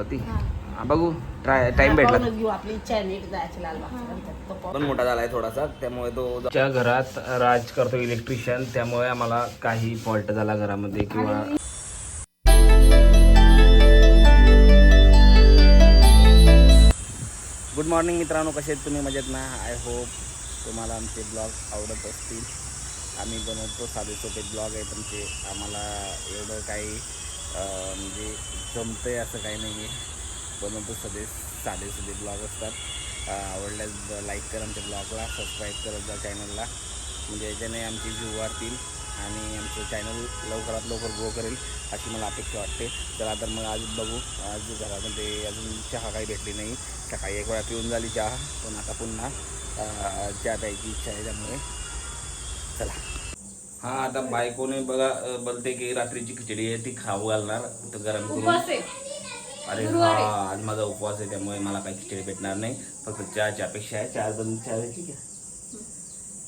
होती हा, बघू. ट्राय टाइम भेटला. आहे पण मोठा झालाय थोडासा त्यामुळे तो च्या घरात राज करतो इलेक्ट्रिशियन त्यामुळे आम्हाला काही फॉल्ट झाला घरामध्ये किंवा गुड मॉर्निंग मित्रांनो कसे आहेत तुम्ही? मजेत ना? आय होप तुम्हाला आमचे ब्लॉग आवडत असतील. आम्ही बनवतो साधे सोपे ब्लॉग आहेत आमचे आम्हाला एवढं काही अं, जमतं आहे असं काही नाही आहे. बनवतो सगळे साधे सुधे ब्लॉग असतात. आवडल्यास लाईक करा आमच्या ब्लॉगला सबस्क्राईब करत जा चॅनलला म्हणजे याच्याने आमची व्ह्यू वाढतील आणि आमचं चॅनल लवकरात लवकर ग्रो करेल अशी मला अपेक्षा वाटते. चला तर मग आज बघू. आज घरामध्ये अजून चहा काही भेटली नाही. सकाळी एक वेळा पिऊन झाली चहा. पण आता पुन्हा चहा प्यायची इच्छा आहे त्यामुळे. चला. हा आता बायकोने बघा बोलते की रात्रीची खिचडी आहे ती खाऊ घालणार तर गरम करून. अरे हा आज माझा उपवास आहे त्यामुळे मला काही खिचडी भेटणार नाही. फक्त चहाची अपेक्षा आहे चहा बनवून चहा द्यायची का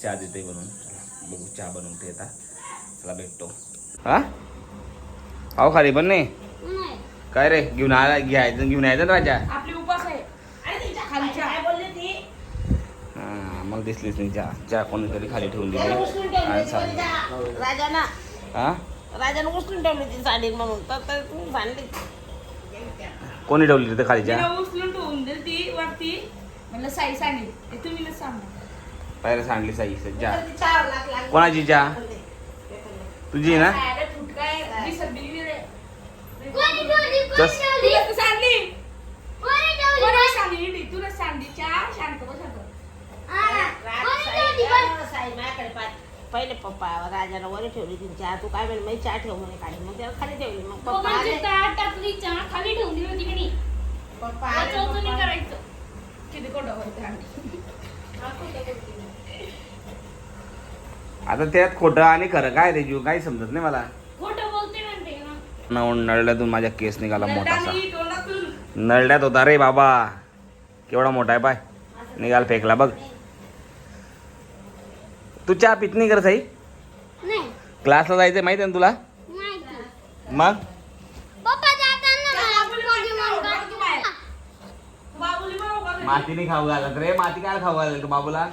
चहा देते बनवून चला बघू चहा बनवते आता. चला भेटतो. हा? अहो खाली पण नाही. काय रे घेऊन आला घ्यायचं घेऊन यायचं ना राजा? आपली उपास आहे खाली चहा. काय बोलली ती? मग दिसलीच नाही. चहा चहा कोणीतरी खाली ठेवून दिली. उचलून ठेवली आणि सांग? राजाना. हा? राजाने उचलून ठेवली ती साडी म्हणून. तर तर तू सांडली कोणी ठेवली तिथे खाली? चहा तिला उचलून ठेवून दिली ती वरती. म्हणलं साई सांगेल ते तुम्ही सांगा. पायऱ्या सांडली साई चहा कोणाची चहा तुझी आहे ना? अरे फुटकाय दिसत बिली रे जस तुला तर सांगली. कोणी सांगली? नी? तुला सांगली. चहा शांत बस आता. राज- साई- अं, साई माझ्याकडे पहिले पप्पा राजाला वर ठेवली ती चहा. तू काय म्हणे मी चहा ठेव म्हणे काढी मग त्याला खाली ठेवली. मग पप्पा आले. खाली ठेवून दिली होती की नाही? पप्पा आले, पप्पा- करायचं. किती. आता त्यात खोटं आणि खरं काय रे जीव? काही समजत नाही मला. खोटं बोलते म्हणते ना. न- नळल्यातून माझा केस निघाला मोठासा. तोंडातून. नळल्यात होता रे बाबा. केवढा मोठा आहे पाय. निघाल फेकला बघ. तू चहा पित नाही कर साई क्लासला जायचंय माहिती आहे ना तुला? मग. माती नाही खाऊ घालत रे माती काय खाऊ घालत तू बाबूला?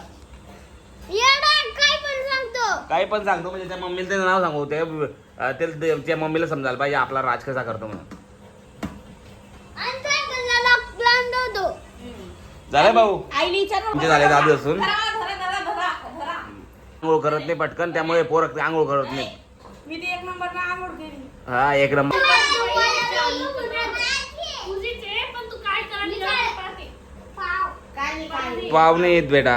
काही पण सांगतो म्हणजे त्या मम्मीला त्याचं नाव सांगू ते अं, ते- ते- त्या मम्मीला समजायला पाहिजे आपला राज कसा करतो म्हणून. झालं भाऊ? आईने विचारलं तुमचे झाले दादू असून. आंघोळ करत नाही पटकन त्यामुळे पोरं आंघोळ करत नाही. मी ती एक नंबर आंघोळ केली. हा एक नंबर. पाव. नाही येत बेटा.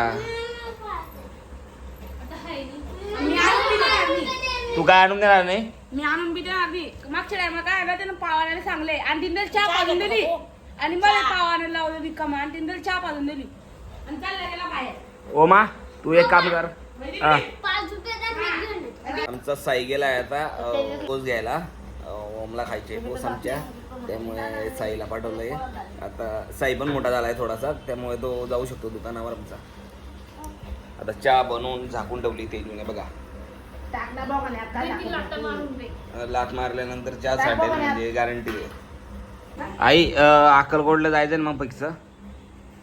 तू काय आणून देणार नाही? मी आणून बी देणार नाही. मागच्या टायमा काय आलं त्यानं पाव आणायला सांगले. आणि तिने चहा पाजून दिली. आणि मला पाव आणायला लावलं रिकामा. आणि तिने चहा पाजून दिली. आणि चालला गेला बाहेर. ओमा तू एक काम कर. हा. आमचा साई गेलाय आता पोस घ्यायला. ओमला खायचे पोस आमच्या. त्यामुळे साईला पाठवलंय. आता साई पण मोठा झालाय थोडासा त्यामुळे तो जाऊ शकतो दुकानावर आमचा. आता चहा बनवून झाकून ठेवली ते बघा बघा. लाथ लात मारल्यानंतर चहा साठेल म्हणजे गॅरंटी आहे. आई अं, अक्कलकोटला जायचं ना मग फिक्स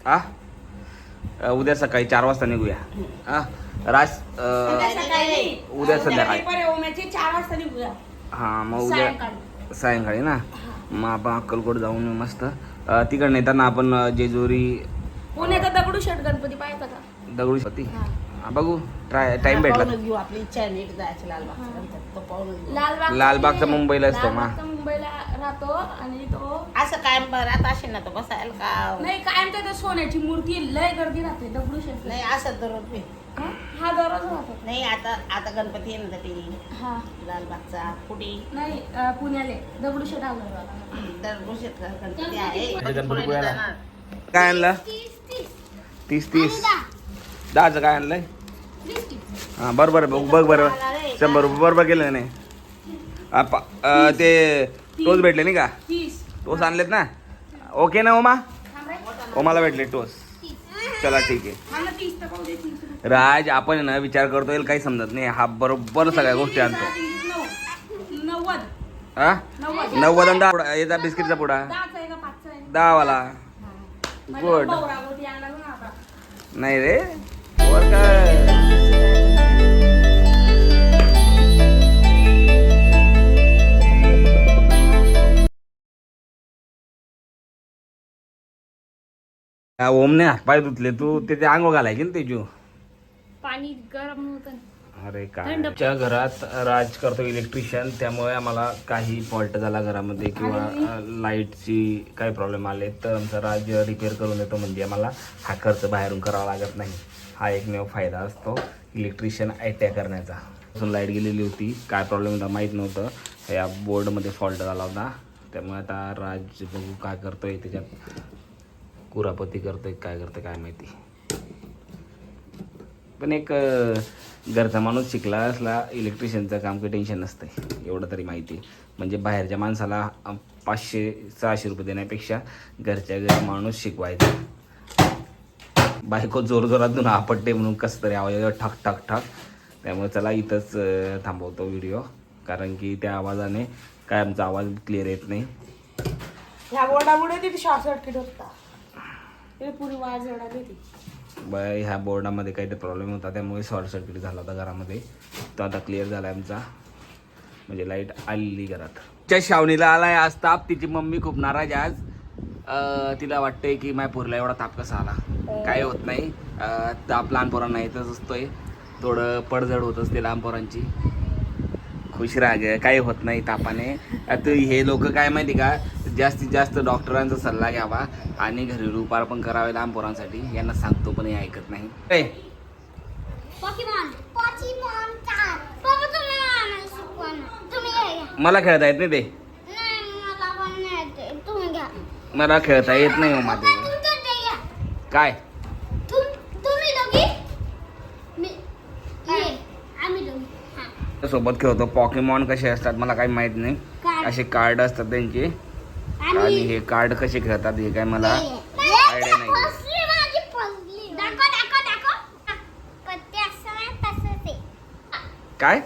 हा उद्या सकाळी चार वाजता निघूया. हा नाही. उद्या संध्याकाळी. चार वाजता निघूया. हा मग उद्या सायंकाळी. ना? मग आपण अक्कलकोट जाऊन मस्त. अं, तिकडनं येताना आपण जेजुरी पुण्याचा दगडू शेट गणपती पाहायचा का? दगडूशेती हा, बघू. ट्राय टाइम भेटला घेऊ आपली इच्छा आहे नीट जायची गणपतीत. तो पाहून घेऊ. लालबाग लालबागचा मुंबईला असतो लालबागचा मुंबईला राहतो आणि तो असं कायम राहत असेल ना तो बसायला का नाही कायम त्या सोन्याची मूर्ती लय गर्दी राहते दगडू शेट नाही असं दररोज मी. हा? दररोज राहतो. नाही आता आता गणपती येईल ना ते. हा. लालबागचा पुढे नाही अं, पुण्याले दगडू शेट आला दरवर्षी गणपती आहे? म्हणजे गणपती पुढे पुढ्याला. जाणार. काय आणलं? तीस तीस. दहाचं काय आणलंय? हां बरोबर बघ बघ बरोबर. शंभर रुपये. बरोबर केलं नाही पा- ते टोस भेटले नाही का? टोस आणलेत ना? ओके ना ओमा? ओमाला भेटले टोस. चला ठीक आहे. राज आपण आहे ना विचार करतो येईल काही समजत नाही. हा बरोबर सगळ्या गोष्टी आणतो. नव्वद हा? नव्वद नव्वद आणि दहा पुडा- याचा बिस्किटचा पुडा. दहाचा आहे का पाचचा आहे दहावाला. गुड. गोटी आणला ना आता नाही रे. वर काय? या ओमने हातपाय धुतले. तू त्याचे आंघोळ घालाय की ना तेजू पाणी गरम होतं. अरे काय. आमच्या घरात राज करतो इलेक्ट्रिशियन त्यामुळे आम्हाला काही फॉल्ट झाला घरामध्ये किंवा लाईटची काही प्रॉब्लेम आले तर आमचा राज रिपेअर करून देतो म्हणजे आम्हाला हा खर्च बाहेरून करावा लागत नाही. हा एकमेव फायदा असतो इलेक्ट्रिशियन आयट्या करण्याचा. अजून लाइट गेलेली होती. काय प्रॉब्लेम होता माहीत नव्हतं. या बोर्डमध्ये फॉल्ट झाला होता. त्यामुळे आता राज बघू काय करतोय त्याच्यात. कुरापती करतोय काय करतोय काय माहिती. पण एक घरचा माणूस शिकला असला इलेक्ट्रिशियनचं काम काही टेन्शन नसतं एवढं तरी माहिती. म्हणजे बाहेरच्या माणसाला पाचशे सहाशे रुपये देण्यापेक्षा घरच्या घरी माणूस शिकवायचा. बायको जोर जोरातून आपटते म्हणून कसं तरी आवाज ठक ठक ठक. त्यामुळे चला इथंच थांबवतो व्हिडिओ कारण की त्या आवाजाने काय आमचा आवाज क्लिअर येत नाही. ह्या बोर्डामुळे तिथे शॉर्ट सर्किट होता. ते पुरी वाज एवढा होती बाय ह्या बोर्डामध्ये काहीतरी प्रॉब्लेम होता त्यामुळे शॉर्ट सर्किट झाला होता घरामध्ये. तो आता क्लिअर झाला आमचा. म्हणजे लाइट आलेली घरात. त्या शावणीला आलाय आज ताप तिची मम्मी खूप नाराज आहे आज. तिला वाटतंय की माय पोरला एवढा ताप कसा आला? काय होत नाही. ताप लहान पोरांना येतच असतोय. थोडं पडझड होत असते लहान पोरांची. खुश राग काही होत नाही तापाने. आता हे लोक काय माहिती का जास्तीत जास्त डॉक्टरांचा सल्ला घ्यावा आणि घरेलू उपाय पण करावे लहान पोरांसाठी. यांना सांगतो पण हे ऐकत नाही. मला खेळता येत नाही ते. नाही मला खेळता येत नाही हो माझे. काय? हा सोबत खेळतो. पॉकेमॉन कसे असतात मला काही माहीत नाही. असे कार्ड असतात त्यांचे. आणि हे कार्ड कसे खेळतात हे काय मला आयडिया नाही. फसली माझी फसली. दाखव दाखव दाखव. पत्ते असं नाही तसं ते काय?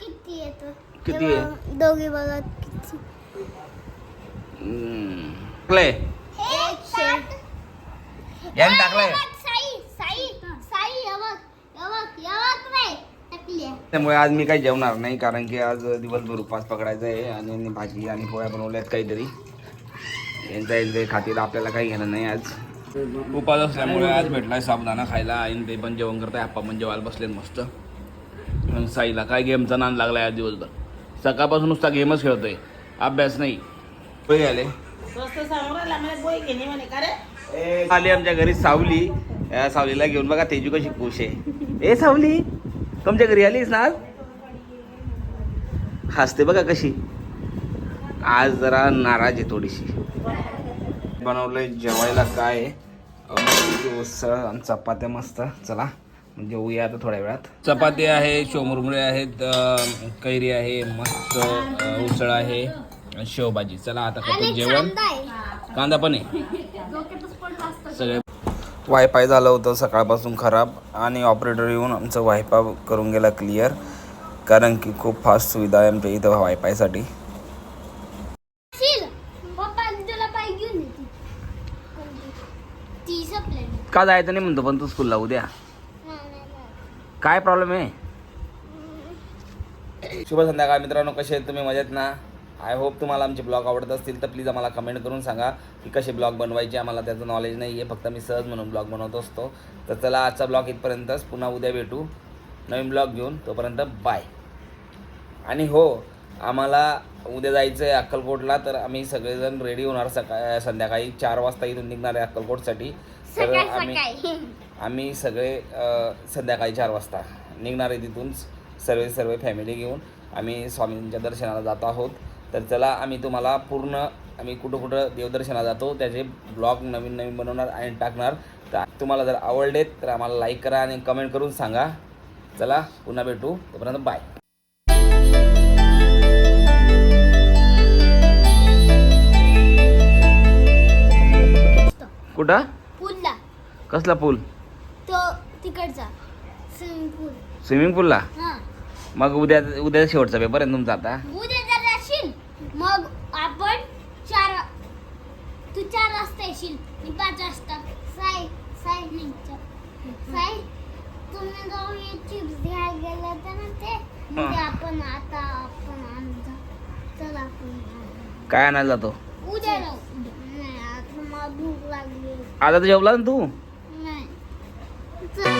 किती येतो. किती आहे? दोघी बघा किती. टाकलंय. टाकलंय साई साई साई यवक यवक यवक रे टाकली त्यामुळे आज मी काही जेवणार नाही कारण की आज दिवसभर उपास पकडायचा आहे आणि यांनी भाजी आणि पोळ्या बनवल्यात काहीतरी. यांचा काही खातील आपल्याला काही घेणं नाही आज. उपास असल्यामुळे आज भेटलाय साबुदाणा खायला. आणि ते पण जेवण करताय आप्पा पण जेवायला बसलेत मस्त. साईला काय गेमचा नाद लागलाय आज दिवसभर. सकाळपासून नुसता गेमच खेळतोय. अभ्यास नाही. आले. आली आमच्या घरी सावली. या सावलीला घेऊन बघा तेजू कशी खुश आहे. ए सावली तुमच्या घरी आलीस ना आज? हसते बघा कशी. आज जरा नाराज आहे थोडीशी. बनवलंय जेवायला काय? उसळ आणि चपात्या मस्त. चला जेवूया आता थोड्या वेळात. चपाती आहे शोमुरमुरे आहेत कैरी आहे मस्त उसळ आहे शेवभाजी. चला आता करतो जेवण. कांदा पण आहे. सगळे वायफाय झालं होतं सकाळपासून खराब आणि ऑपरेटर येऊन आमचं वायफाय करून गेला क्लिअर कारण की खूप फास्ट सुविधा आहे आमच्या इथं वायफायसाठी का जायचं नाही म्हणतो पण तू स्कूलला उद्या? काय प्रॉब्लेम आहे? शुभ संध्याकाळ मित्रांनो कसे आहेत तुम्ही? मजेत ना? आय होप तुम्हाला आमचे ब्लॉग आवडत असतील तर प्लीज आम्हाला कमेंट करून सांगा की कसे ब्लॉग बनवायचे. आम्हाला त्याचं नॉलेज नाही आहे फक्त मी सहज म्हणून ब्लॉग बनवत असतो. तर चला आजचा ब्लॉग इथपर्यंतच. पुन्हा उद्या भेटू. नवीन ब्लॉग घेऊन. तोपर्यंत बाय आणि हो आम्हाला उद्या जायचं आहे अक्कलकोटला. तर आम्ही सगळेजण रेडी होणार सकाळ संध्याकाळी चार वाजता इथून निघणार आहे अक्कलकोटसाठी. तर आम्ही आम्ही सगळे संध्याकाळी चार वाजता निघणार आहे तिथून. सर्व सर्व फॅमिली घेऊन. आम्ही स्वामींच्या दर्शनाला जात आहोत. तर चला आम्ही तुम्हाला पूर्ण आम्ही कुठं कुठं देवदर्शनाला जातो त्याचे ब्लॉग नवीन नवीन बनवणार आणि टाकणार. तर तुम्हाला जर आवडलेत तर आम्हाला लाईक करा आणि कमेंट करून सांगा. चला पुन्हा भेटू. तोपर्यंत बाय कुठं? पूलला. कसला पूल? तो तिकडचा. स्विमिंग पूल स्विमिंग पूलला मग उद्या उद्या शेवटचा पेपर आहे ना तुमचा आता? उद्या मग आपण चार तू चार वाजता येशील मी पाच वाजता. साई साई नाही साई तुम्ही जाऊन चिप्स घ्यायला गेले होते ना ते? ते आपण आता आपण आणजा चल आपण. काय आणायला जातो? उद्या जाऊ. नाही आता मला भूक लागली. आता तर जेवला ना तू? नाही. चल.